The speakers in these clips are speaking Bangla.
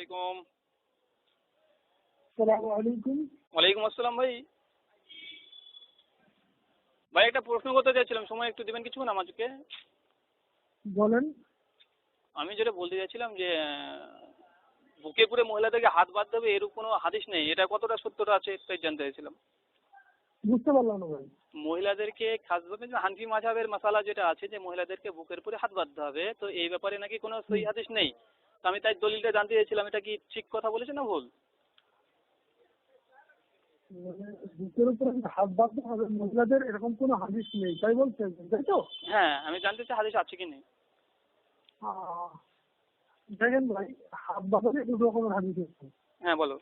আলাইকুম। ওয়ালাইকুম আসসালাম ভাই। ভাই একটা প্রশ্ন করতে চাইছিলাম সময় একটু দেবেন কিছুক্ষণ আমাকে বলেন। আমি যেটা বলতে চাইছিলাম যে বুকে পুরে মহিলাদেরকে হাত বাঁধতে হবে এরকম কোনো হাদিস নেই। এটা কতটা সত্যটা আছে তাই জানতে চাইছিলাম। বুঝতে পারলাম না ভাই। মহিলাদেরকে হানফি মাঝাবের মশালা যেটা আছে যে মহিলাদেরকে বুকের উপরে হাত বাঁধতে হবে তো এই ব্যাপারে নাকি কোনো সহি হাদিস নেই? তো আমি তাই দলিলটা জানতে চাইছিলাম এটা কি ঠিক কথা বলেছে না ভুল? বুকের উপরে হাত বাঁধতে হবে মহিলাদের এরকম কোনো হাদিস নেই তাই বলছেন তাই তো? হ্যাঁ আমি জানতে চাই হাদিস আছে কি নেই। দেখেন ভাই হাত বাঁধাতে দুটো রকমের হাদিস আছে। হ্যাঁ বলো।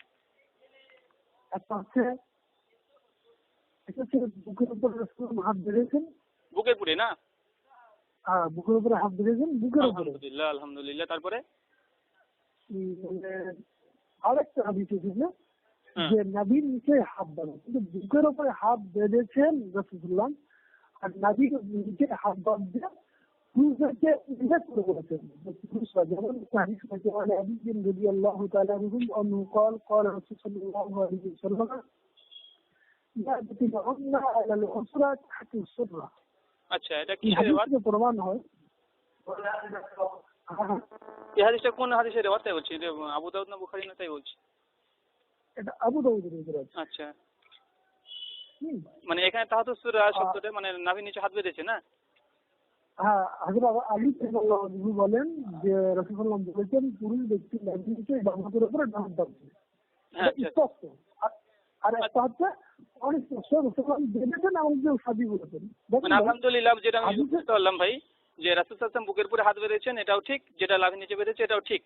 একটা হচ্ছে বুকের উপরে হাত বেঁধেছেন। বুকের পুরে না? হ্যাঁ বুকের উপরে হাত বেঁধেছেন বুকের উপরে। আলহামদুলিল্লাহ আলহামদুলিল্লাহ তারপরে? আর একটা হাদিস এসেছে যে নাবির নিচে হাত বাঁধা। কিন্তু বুকের ওপরে হাত বেঁধেছেন রসুল্লাহ আর নাবির নিচে হাত বাঁধতে পুরুষদেরকে উল্লেখ করে বলেছেন। পুরুষরা যেমন হাদিস হয়েছে মানে আদিজ বিন রবি আল্লাহ তাআলা রহুম অনুকল কল রাসূল আচ্ছা এটা কি প্রমাণ হয়। এই হাদিসটা কোন হাদিসের রেওয়াত তাই বলছি আবু দাউদ না বুখারী না তাই বলছি। এটা আবু দাউদের আচ্ছা। মানে এখানে তাহাত সুরা শব্দটা মানে নাভির নিচে হাত বেঁধেছে না? হ্যাঁ হাজরা আলী বলেন যে রাসূলুল্লাহ বলেছেন পুরুষ ব্যক্তি নাবিকে বামাতের উপরে ডান হ্যাঁ আচ্ছা। স্পষ্ট। আর- একটা হচ্ছে অনেক স্পষ্ট রাসূলুল্লাহ বেঁধেছেন আমাদের সাদি বলেছেন। দেখেন মানে আলহামদুলিল্লাহ যেটা আমি বুঝতে পারলাম ভাই যে রাসূল সাল্লাল্লাহু বুকের উপরে হাত বেঁধেছেন এটাও ঠিক যেটা লাভির নিচে বেঁধেছে এটাও ঠিক।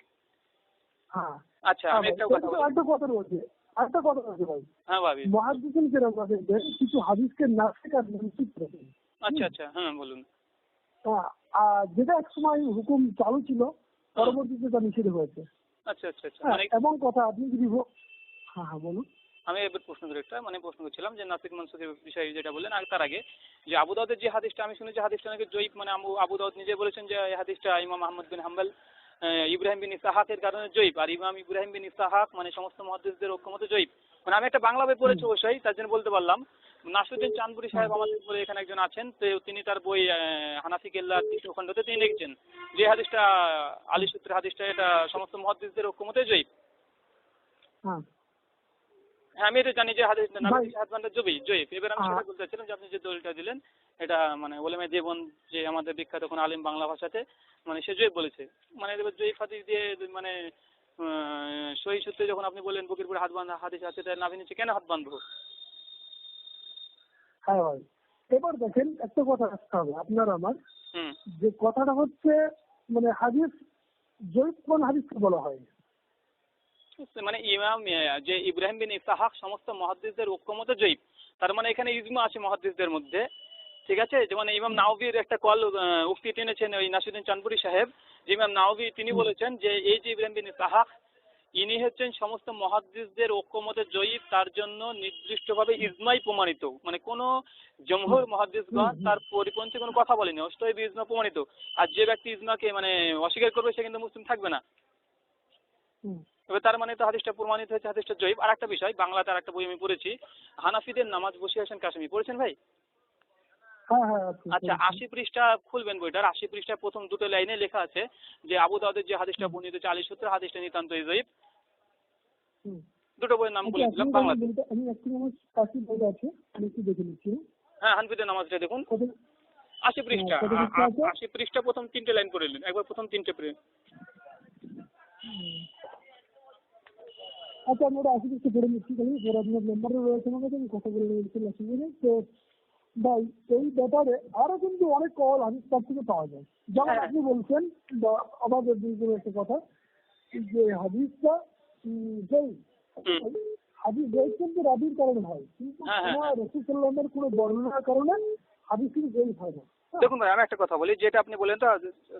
হ্যাঁ। আচ্ছা আমি একটা কথা একটা কথা রয়েছে একটা কথা রয়েছে ভাই। হ্যাঁ ভাবি। মহাদিসিন কেরাম আমাদের কিছু হাদিসকে নাসিক আর মনসুখ করেছেন আচ্ছা আচ্ছা হ্যাঁ বলুন। হ্যাঁ, যেটা একসময় হুকুম চালু ছিল পরবর্তীতে তা নিষেধ হয়েছে। আচ্ছা আচ্ছা আচ্ছা হ্যাঁ, মানে এবং কথা আপনি যদি হ্যাঁ হ্যাঁ বলুন। আমি এবার প্রশ্ন করে একটা মানে প্রশ্ন করছিলাম যে নাসিক মনসুখের বিষয়ে যেটা বললেন আর তার আগে যে আবু দাউদের যে হাদিসটা আমি শুনেছি হাদিসটা নাকি জয়ীব মানে আবু দাউদ নিজে বলেছেন যে এই হাদিসটা ইমাম আহমদ বিন হাম্বল ইব্রাহিম বিন ইসাহাকের কারণে জয়ীব আর ইমাম ইব্রাহিম বিন ইসাহাক মানে সমস্ত মহাদিসদের ঐক্যমত জয়ীব মানে আমি একটা বাংলা বই পড়েছি অবশ্যই তার জন্য বলতে পারলাম। নাসরুদ্দিন চাঁদপুরি সাহেব আমাদের উপরে এখানে একজন আছেন তো তিনি তার বই হানাফি কেল্লা তৃতীয় খণ্ডতে তিনি লিখছেন। যে হাদিসটা আলী সূত্রের হাদিসটা এটা সমস্ত মহাদিসদের ঐক্যমতে জয়ীব হ্যাঁ আমি এটা জানি যে হাদিস বান্ধা জবি এবার আমি। সেটা বলতে চাচ্ছিলাম যে আপনি যে দলিলটা দিলেন এটা মানে ওলেমে যে আমাদের বিখ্যাত কোন আলিম বাংলা ভাষাতে মানে সে বলেছে। মানে এবার হাদিস দিয়ে মানে সহি সূত্রে যখন আপনি বললেন বুকের উপরে হাত বান্ধা হাদিস আছে তাহলে নাভি নিচে কেন হাত বাঁধবো? হ্যাঁ ভাই। এবার দেখেন একটা কথা রাখতে হবে আপনার আমার। যে কথাটা হচ্ছে মানে হাদিস জৈব কোন হাদিসকে বলা হয়? মানে ইমাম যে ইব্রাহিম বিন ইসাহাক সমস্ত মহাদ্দিসদের ঐক্যমতে জয়ীব তার মানে এখানে ইজমা আছে মহাদ্দিসদের মধ্যে। ঠিক আছে? যেমন ইমাম নাওবির একটা কল উক্তি টেনেছেন ওই নাসিরুদ্দিন চাঁদপুরি সাহেব। যে ইমাম নাওবি তিনি বলেছেন যে এই যে ইব্রাহিম বিন ইসাহাক ইনি হচ্ছেন সমস্ত মহাদ্দিসদের ঐক্যমতে জয়ীব তার জন্য নির্দিষ্টভাবে ইজমাই প্রমাণিত। মানে কোনো জমহুর মহাদ্দিসগণ হুম। তার পরিপন্থী কোনো কথা বলেনি। অস্তৈব ইজমা প্রমাণিত। আর যে ব্যক্তি ইজমাকে মানে অস্বীকার করবে সে কিন্তু মুসলিম থাকবে না। এবার তার মানে তো হাদিসটা প্রমাণিত হয়েছে হাদিসটা জয়ীব। আর একটা বিষয় বাংলাতে আর একটা বই আমি পড়েছি হানাফিদের নামাজ বসে আছেন কাশ্মীর পড়েছেন ভাই? হ্যাঁ হ্যাঁ আচ্ছা আশি পৃষ্ঠা খুলবেন বইটার। আশি পৃষ্ঠা প্রথম দুটো লাইনে লেখা আছে যে আবু দাউদের যে হাদিসটা বর্ণিত হচ্ছে আলী সূত্র হাদিসটা নিতান্ত হুম। দুটো বইয়ের নাম বলে আচ্ছা, দিলাম আপনি বাংলাতে। আমি একটু আমার কাছে বই আছে আমি একটু দেখে নিচ্ছি। হ্যাঁ হানফিদের নামাজটা দেখুন। আশি পৃষ্ঠা? আ- আশি পৃষ্ঠা প্রথম তিনটে লাইন নিন একবার প্রথম তিনটে পড়ে। আচ্ছা ওটা নিচ্ছি তাহলে আপনার রয়েছে আমার কাছে আমি কথা বলে রয়েছে অসুবিধা নেই। তো ভাই এই ব্যাপারে আরও কিন্তু অনেক কল হাদিস তার থেকে পাওয়া যায় যেমন হ্যাঁ। আপনি বলছেন বা আমাদের দুই একটা কথা যে হাদিসটা যেই হাদিস যেই কিন্তু রাবির কারণে হয় কিন্তু হ্যাঁ, হ্যাঁ। রসুল সাল্লামের কোনো বর্ণনার কারণে হাদিস কিন্তু যেই হয় না। দেখুন ভাই, আমি একটা কথা বলি, যেটা আপনি বলেন তো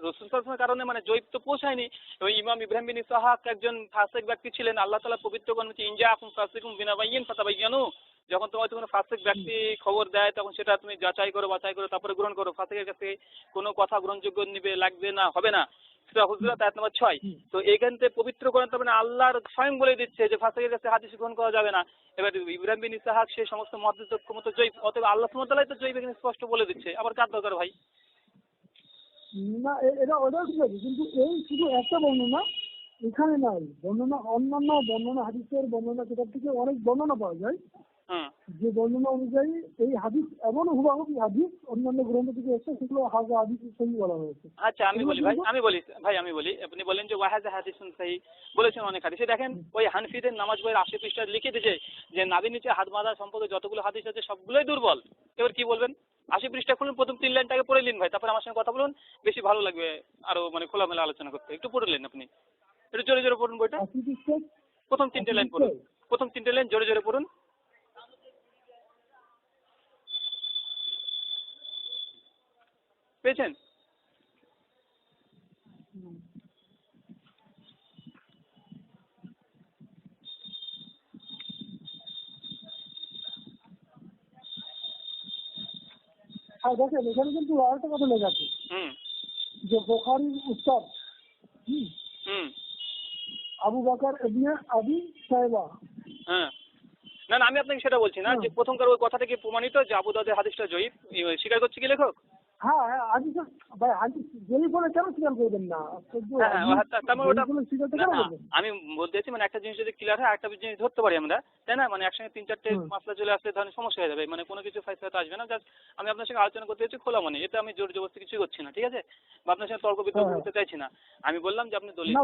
রসুন সালামের কারণে মানে জৈব তো পৌঁছায়নি ওই ইমাম ইব্রাহিম বিন ইসাহাক একজন ফাসেক ব্যক্তি ছিলেন, আল্লাহ তালা পবিত্র কর্মী ইনজা আকুম ফাসিকুম বিনা বাইয়িন ফাতাবাইয়ানু। যখন তোমার কোনো ফাসেক ব্যক্তি খবর দেয় তখন সেটা তুমি যাচাই করো বাছাই করো তারপরে গ্রহণ করো। ফাসেকের কাছ কোনো কথা গ্রহণযোগ্য নিবে লাগবে না হবে না। সেটা হুজুরা তার নম্বর ছয়। তো এখান থেকে পবিত্র করেন তার মানে আল্লাহর স্বয়ং বলে দিচ্ছে যে ফাসেকের কাছে হাদিস গ্রহণ করা যাবে না। এবার ইব্রাহিম বিন ইসাহাক সমস্ত মহাদিস ক্ষমতা জৈব অতএব আল্লাহ সুমতালাই তো জৈব এখানে স্পষ্ট বলে দিচ্ছে। আবার কার দরকার ভাই? না এটা ওটাও ঠিক আছে কিন্তু এই শুধু একটা বর্ণনা এখানে নাই। বর্ণনা অন্যান্য বর্ণনা হাদিসের বর্ণনা কিতাব থেকে অনেক বর্ণনা পাওয়া যায়। যে বর্ণনা অনুযায়ী এই হাদিস এমন হুবাহুবি হাদিস অন্যান্য গ্রন্থ থেকে এসে সেগুলো হাজা হাদিস সহি বলা হয়েছে। আচ্ছা আমি বলি ভাই আমি বলি ভাই আমি বলি। আপনি বলেন যে ওয়াহাজ হাদিসুন সাহি বলেছেন অনেক হাদিসে। দেখেন ওই হানফিদের নামাজ বইয়ের আশি পৃষ্ঠা লিখে দিয়েছে যে নাবির নিচে হাত বাঁধা সম্পর্কে যতগুলো হাদিস আছে সবগুলোই দুর্বল। এবার কি বলবেন? আশি পৃষ্ঠা খুলুন প্রথম তিন লাইনটাকে পড়ে নিন ভাই তারপর আমার সঙ্গে কথা বলুন। বেশি ভালো লাগবে আরও মানে খোলামেলা আলোচনা করতে। একটু পড়ে নিন আপনি। একটু জোরে জোরে পড়ুন বইটা। প্রথম তিনটে লাইন পড়ুন। প্রথম তিনটে লাইন জোরে জোরে পড়ুন। পেয়েছেন। আর দেখেন এখানে কিন্তু আরেকটা কথা লেখা আছে। যে বোখারির হুম? আবু বাকার আবি সাহেবা হ্যাঁ। না না আমি আপনাকে সেটা বলছি না যে হুম। প্রথমকার ওই কথাটা কি প্রমাণিত যে আবু দাউদের হাদিসটা জয়ীফ? এই স্বীকার করছে কি লেখক? হ্যাঁ হ্যাঁ ভাই বলে কেন করবেন না? হ্যাঁ। হ্যাঁ আমি বলতে চাইছি মানে একটা জিনিস যদি ক্লিয়ার হয় একটা জিনিস ধরতে পারি আমরা তাই না? মানে একসঙ্গে তিন চারটে মাসলা চলে আসলে ধরেন সমস্যা হয়ে যাবে মানে কোনো কিছু ফাইসলাতে আসবে না জাস্ট আমি আপনার সঙ্গে আলোচনা করতে চাইছি খোলা মানে এতে আমি জোর জবরদস্তি কিছু করছি না ঠিক আছে? বা আপনার সঙ্গে তর্ক বিতর্ক হ্যাঁ। করতে চাইছি না। আমি বললাম যে আপনি দলিল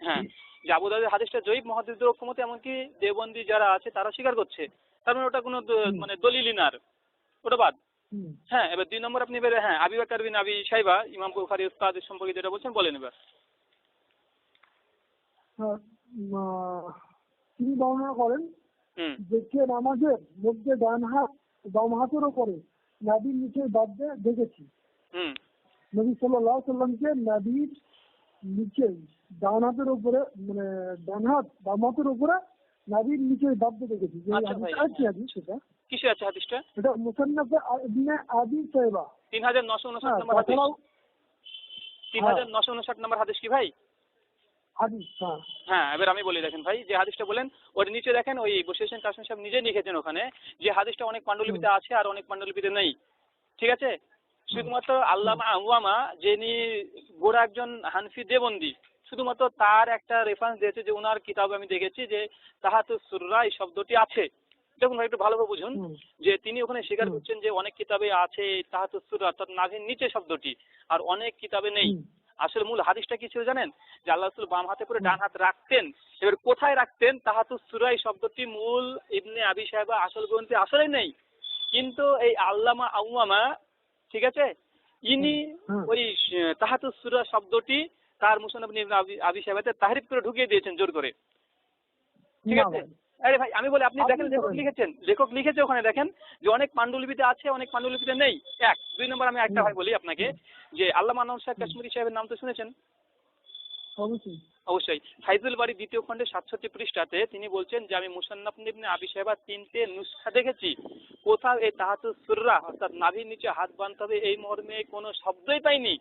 হ্যাঁ যে আবু দাউদের হাদিসটা জয়ীব মহাদিসদের ঐক্যমতে এমনকি দেবন্দি যারা আছে তারা স্বীকার করছে। তার মানে ওটা কোনো মানে দলিলই না ওটা বাদ। হ্যাঁ এবার দুই নম্বর আপনি এবারে হ্যাঁ আবি বাকার বিন আবি সাইবা ইমাম বুখারী উস্তাদ সম্পর্কে যেটা বলছেন বলেন এবার তিনি বর্ণনা করেন যে কে নামাজের মধ্যে ডান হাত বাম হাতের ওপরে নাবির নিচে বাদ দেখেছি হুম। নবী সাল্লাহ সাল্লামকে নাবির নিচে ডান হাতের উপরে মানে ডান হাত বাম হাতের উপরে নিচে দেখেছি যে আচ্ছা। হাদিস আছে হাদিস সেটা? কিসে আছে হাদিসটা এটা মুসান্নাফে ইবনে আবি উনষাট হ্যাঁ নম্বর হাদিস। তাছাড়াও তিন হ্যাঁ। নশো উনষাট নম্বর হাদিস কি ভাই? হাদিস হ্যাঁ। হ্যাঁ এবার আমি বলি দেখেন ভাই যে হাদিসটা বলেন ওর নিচে দেখেন ওই বসিয়েছেন কাশ্মীর সাহেব নিজে লিখেছেন ওখানে যে হাদিসটা অনেক পাণ্ডুলিপিতে আছে আর অনেক পাণ্ডুলিপিতে নেই। ঠিক আছে? শুধুমাত্র আল্লামা আহুয়ামা যিনি গোড়া একজন হানফি দেবন্দি শুধুমাত্র তার একটা রেফারেন্স দিয়েছে যে ওনার কিতাবে আমি দেখেছি যে তাহাতু সুররা এই শব্দটি আছে। দেখুন ভাই একটু ভালোভাবে বুঝুন। যে তিনি ওখানে স্বীকার করছেন যে অনেক কিতাবে আছে তাহাতু সুররা অর্থাৎ নাভির নিচে শব্দটি আর অনেক কিতাবে নেই। আসলে মূল হাদিসটা কি ছিল জানেন? যে আল্লাহ রসুল বাম হাতে করে ডান হাত রাখতেন। এবার কোথায় রাখতেন? তাহাতু সুরাই শব্দটি মূল ইবনে আবি সাহেবা আসল গ্রন্থে আসলে নেই। কিন্তু এই আল্লামা আউমামা ঠিক আছে? ইনি ওই আহ, তাহাতু সুরা শব্দটি তার মুসানব আবি সাহেবাতে তাহরিফ করে ঢুকিয়ে দিয়েছেন জোর করে। ঠিক আছে? আরে ভাই আমি বলি আপনি দেখেন লেখক লিখেছেন লেখক লিখেছে ওখানে দেখেন যে অনেক পাণ্ডুলিপিতে আছে অনেক পাণ্ডুলিপিতে নেই। এক দুই নম্বর আমি একটা ভাই বলি আপনাকে যে আল্লামা আনোয়ার শাহ কাশ্মীরি সাহেবের নাম তো শুনেছেন? অবশ্যই। ফাইজুল বাড়ি দ্বিতীয় খণ্ডে সাতষট্টি পৃষ্ঠাতে তিনি বলছেন যে আমি মুসান্নাফ ইবনে আবি সাহেবা তিনটে নুসখা দেখেছি। কোথাও এই তাহাতু সুররা অর্থাৎ নাভির নিচে হাত বাঁধতে হবে এই মর্মে কোনো শব্দই পাইনি।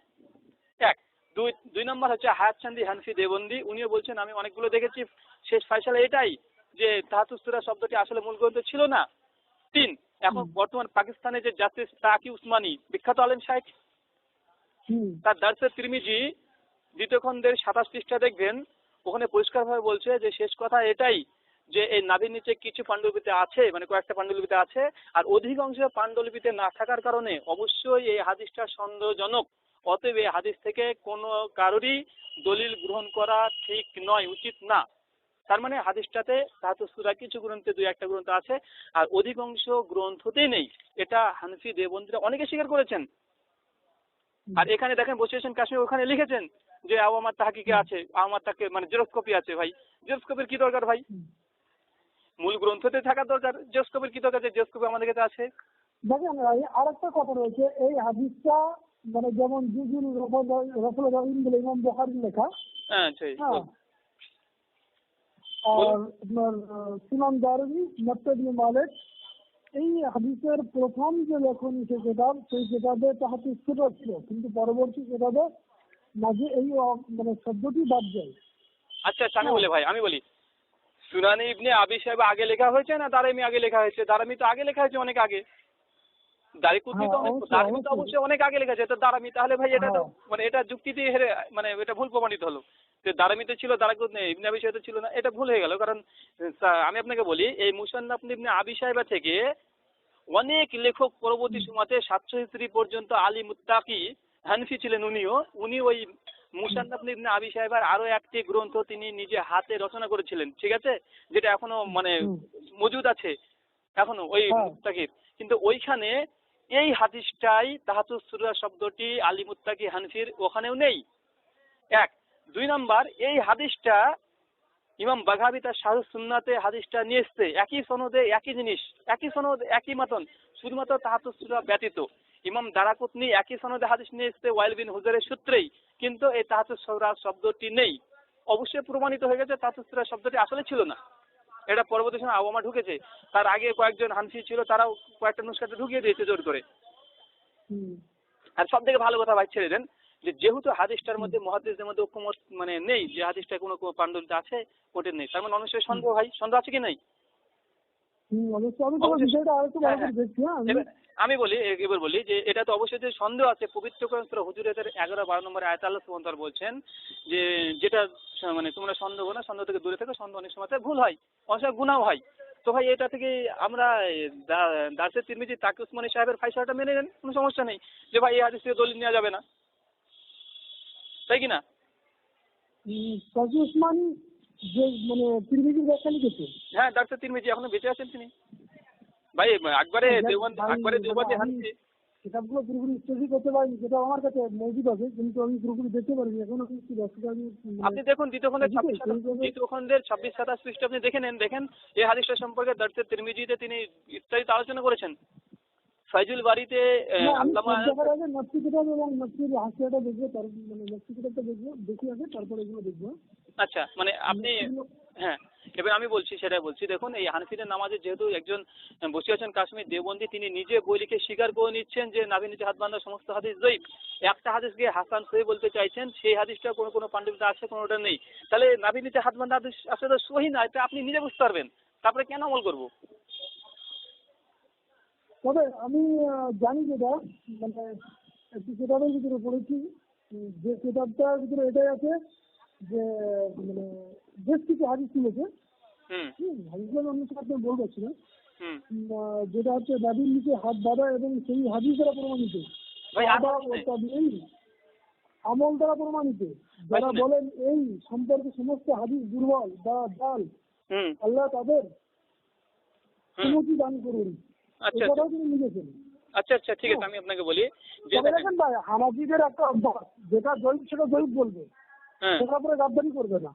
এক দুই দুই নম্বর হচ্ছে হায়াত চান্দি হানফি দেবন্দি। উনিও বলছেন আমি অনেকগুলো দেখেছি শেষ ফাইসালা এটাই যে তাহাতু সুরা শব্দটি আসলে মূল গ্রন্থ ছিল না। তিন এখন বর্তমান পাকিস্তানে যে জাস্টিস তাকি উসমানী বিখ্যাত আলেম হুম। তার দার্সে তিরমিজি দ্বিতীয় খণ্ডের সাতাশ পৃষ্ঠা দেখবেন ওখানে পরিষ্কারভাবে বলছে যে শেষ কথা এটাই যে এই নাভির নিচে কিছু পাণ্ডুলিপিতে আছে মানে কয়েকটা পাণ্ডুলিপিতে আছে আর অধিকাংশ পাণ্ডুলিপিতে না থাকার কারণে অবশ্যই এই হাদিসটা সন্দেহজনক অতএব এই হাদিস থেকে কোনো কারোরই দলিল গ্রহণ করা ঠিক নয় উচিত না। তার মানে হাদিসটাতে তাহাতু সুরা কিছু গ্রন্থে দুই একটা গ্রন্থ আছে আর অধিকাংশ গ্রন্থতেই নেই। এটা হানফি দেবন্দিরা অনেকে স্বীকার করেছেন। আর এখানে দেখেন বসিয়েছেন কাশ্মীর ওখানে লিখেছেন যে আমার তাহাকিকে আছে? আমার তাকে মানে জেরক্স কপি আছে ভাই। জেরক্স কপির কি দরকার ভাই। মূল গ্রন্থতে থাকা দরকার জেরক্স কপির কি দরকার জেরক্স কপি আমাদের কাছে আছে? দেখেন ভাই আরেকটা কথা রয়েছে এই হাদিসটা মানে যেমন জুজুল রফল রহিম বলে ইমাম বখারির লেখা। হ্যাঁ হ্যাঁ। আর আপনার সুনান দারবি মত্তাবি মালিক এই হাদিসের প্রথম যে লেখনী সে কেতাব সেই কেতাবে তাহাতে ছোট ছিল কিন্তু পরবর্তী কেতাবে মাঝে এই মানে শব্দটি বাদ যায়। আচ্ছা আচ্ছা আমি বলি ভাই আমি বলি। সুনানি ইবনে আবি সাহেব আগে লেখা হয়েছে না দারামি আগে লেখা হয়েছে? দারামি তো আগে লেখা হয়েছে অনেক আগে। হ্যাঁ, অনেক অবশ্যই, দারামি তো অবশ্যই। অবশ্যই অনেক আগে লেখা তো দারামি তাহলে ভাই এটা তো হ্যাঁ। মানে এটা যুক্তিতে হেরে মানে এটা ভুল প্রমাণিত হলো। যে দারামিতে ছিল দারাকুতনি ইবনে আবি সাহেব ছিল না এটা ভুল হয়ে গেল। কারণ আমি আপনাকে বলি এই মুসান্নাফ ইবনে আবি সাহেবা থেকে অনেক লেখক পরবর্তী সময়তে সাতশো পর্যন্ত আলী মুত্তাকি হানফি ছিলেন উনিও। উনি ওই মুসান্নাফ ইবনে আবি সাহেবার আরও একটি গ্রন্থ তিনি নিজে হাতে রচনা করেছিলেন ঠিক আছে? যেটা এখনও মানে মজুদ আছে এখনও ওই হ্যাঁ। মুত্তাকির কিন্তু ওইখানে এই হাদিসটাই তাহাতুস সুরা শব্দটি আলী মুত্তাকি হানফির ওখানেও নেই। এক। দুই নাম্বার, এই হাদিসটা ইমাম বাঘাবি তার শাহ সুন্নাতে হাদিসটা নিয়ে এসছে। একই সনদে একই জিনিস, একই সনদ, একই মতন, শুধুমাত্র তাহাতুস সুরা ব্যতীত। ইমাম দারাকুতনি একই সনদে হাদিস নিয়ে এসছে, ওয়াইল বিন হুজেরের সূত্রেই। কিন্তু এই তাহাতুস সুরা শব্দটি নেই। অবশ্যই প্রমাণিত হয়ে গেছে তাহাতুস সুরা শব্দটি আসলে ছিল না। এটা পরবর্তী সময় আওয়ামা ঢুকেছে। তার আগে কয়েকজন হানফি ছিল তারাও কয়েকটা নুস্কাতে ঢুকিয়ে দিয়েছে জোর করে। আর সব থেকে ভালো কথা ভাই ছেড়ে দেন যে যেহেতু হাদিসটার মধ্যে মহাদিসদের মধ্যে ঐক্যমত মানে নেই যে হাদিসটা কোনো পাণ্ডুলিতে আছে ওটের নেই। তার মানে অবশ্যই সন্দেহ ভাই সন্দেহ আছে কি নেই? আমি হ্যাঁ, দেখছি হ্যাঁ আমি বলি এবার বলি যে এটা তো অবশ্যই যে সন্দেহ আছে পবিত্র গ্রন্থ হুজুরের এগারো বারো নম্বর আয়াত আল্লাহ সুবহানাহু বলছেন যে যেটা মানে তোমরা সন্দেহ করো না সন্দেহ থেকে দূরে থেকো সন্দেহ অনেক সময় ভুল হয় অনেক সময় গুনাও হয়। তো ভাই এটা থেকে আমরা দাসের তিরমিজি তাকে উসমানী সাহেবের ফাইসাটা মেনে নেন কোনো সমস্যা নেই। যে ভাই এই হাদিস থেকে দলিল নেওয়া যাবে না। তাই কিনা কাজী উসমান যে মানে তিরমিজির ব্যাখ্যা লিখেছে? হ্যাঁ ডাক্তার তিরমিজি এখনও বেঁচে আছেন তিনি। ভাই একবারে একবারে দেওবন্দি হানফি কিতাবগুলো পুরোপুরি স্টাডি করতে পারিনি সেটা আমার কাছে মজুদ আছে কিন্তু আমি পুরোপুরি দেখতে পারিনি এখন আমি একটু ব্যস্ত আমি আপনি দেখুন দ্বিতীয় খণ্ডের ছাব্বিশ দ্বিতীয় খণ্ডের ছাব্বিশ সাতাশ পৃষ্ঠে আপনি দেখে নেন দেখেন এই হাদিসটা সম্পর্কে দার্সের তিরমিজিতে তিনি ইত্যাদিতে আলোচনা করেছেন। ফাইজুল বাড়িতে আল্লামা আগে নকশি কিতাব এবং নকশির হাসিয়াটা দেখব মানে নকশি কিতাবটা দেখব দেখি আগে তারপরে এগুলো দেখব। আচ্ছা মানে আপনি হ্যাঁ এবার আমি বলছি সেটাই বলছি। দেখুন এই হানফিদের নামাজে যেহেতু একজন বসে আছেন কাশ্মীর দেবন্দি তিনি নিজে বই লিখে স্বীকার করে নিচ্ছেন যে নাভি নিচে হাত বান্ধা সমস্ত হাদিস জয়ীফ। একটা হাদিসকে হাসান সহি বলতে চাইছেন সেই হাদিসটা কোনো কোনো পাণ্ডিতটা আছে কোনোটা নেই। তাহলে নাভি নিচে হাত বান্ধা হাদিস আসলে সহি না এটা আপনি নিজে বুঝতে পারবেন। তারপরে কেন আমল করব? তবে আমি জানি যেটা মানে একটি কিতাবের ভিতরে পড়েছি যে কিতাবটার ভিতরে এটাই আছে যে মানে বেশ কিছু হাদিস তুলেছে হুম। হাদিসের আপনি বলতে যেটা হচ্ছে দাদির নিচে হাত বাঁধা এবং সেই হাদিস দ্বারা প্রমাণিত। ও তাবিঈন আমল দ্বারা প্রমাণিত। যারা বলেন এই সম্পর্কে সমস্ত হাদিস দুর্বল বা হুম। আল্লাহ তাদের সুমতি দান করুন। আচ্ছা তিনি আচ্ছা আচ্ছা ঠিক আছে আমি আপনাকে বলি যে দেখেন ভাই হানাফিদের একটা অভ্যাস যেটা জৈব সেটা জৈব বলবে। হ্যাঁ। সেটার উপরে গাদ্দারি করবে না।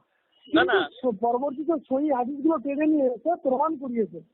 না, না। পরবর্তীতে সই হাদিসগুলো টেনে নিয়ে এসে প্রমাণ করিয়েছে।